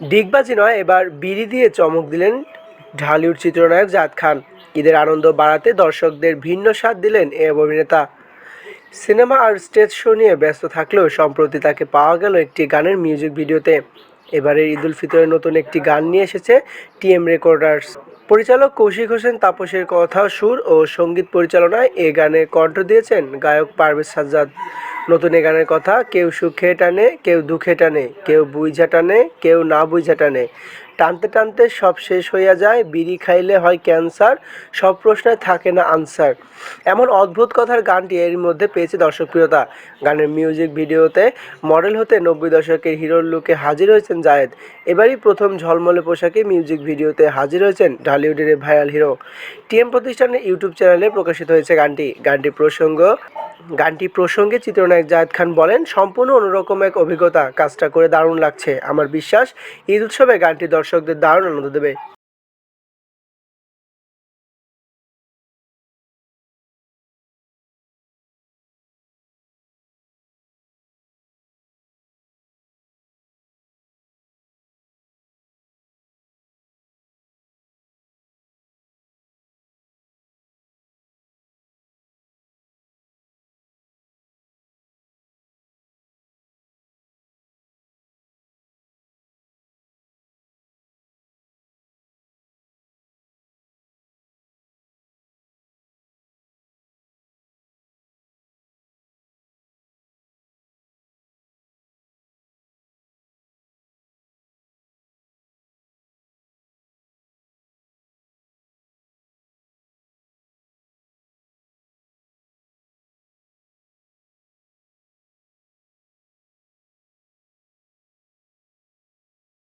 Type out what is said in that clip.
ডিগবাজি নয়, এবার বিড়ি দিয়ে চমক দিলেন ঢালিউড চিত্রনায়ক জাদ খান। ঈদের আনন্দ বাড়াতে দর্শকদের ভিন্ন স্বাদ দিলেন এ অভিনেতা। সিনেমা আর স্টেজ শো নিয়ে ব্যস্ত থাকলেও সম্প্রতি তাকে পাওয়া গেল একটি গানের মিউজিক ভিডিওতে। এবারের ঈদুল ফিতরের নতুন একটি গান নিয়ে এসেছে টিএম রেকর্ডার্স। পরিচালক কৌশিক হোসেন তাপসের কথা, সুর ও সংগীত পরিচালনায় এ গানে কণ্ঠ দিয়েছেন গায়ক পারভেজ সাজ্জাদ। নতুন এ গানের কথা, কেউ সুখে টানে, কেউ দুঃখে টানে, কেউ বুইঝা টানে, কেউ না বুইঝা টানে। টানতে টানতে সব শেষ হইয়া যায়, বিড়ি খাইলে হয় ক্যান্সার, সব প্রশ্নে থাকে না আনসার। এমন অদ্ভুত কথার গানটি এর মধ্যে পেয়েছে দর্শকপ্রিয়তা। গানের মিউজিক ভিডিওতে মডেল হতে নব্বই দশকের হিরোর লুকে হাজির হয়েছেন জায়েদ। এবারই প্রথম ঝলমলে পোশাকে মিউজিক ভিডিওতে হাজির হয়েছেন ঢালিউডের এই ভাইরাল হিরো। টিএম প্রতিষ্ঠানের ইউটিউব চ্যানেলে প্রকাশিত হয়েছে গানটি। গানটি প্রসঙ্গ গানটি প্রসঙ্গে চিত্রনায়ক জায়দ খান বলেন, সম্পূর্ণ অন্যরকম এক অভিজ্ঞতা। কাজটা করে দারুণ লাগছে। আমার বিশ্বাস, ঈদ উৎসবে গানটি দর্শকদের দারুণ আনন্দ দেবে।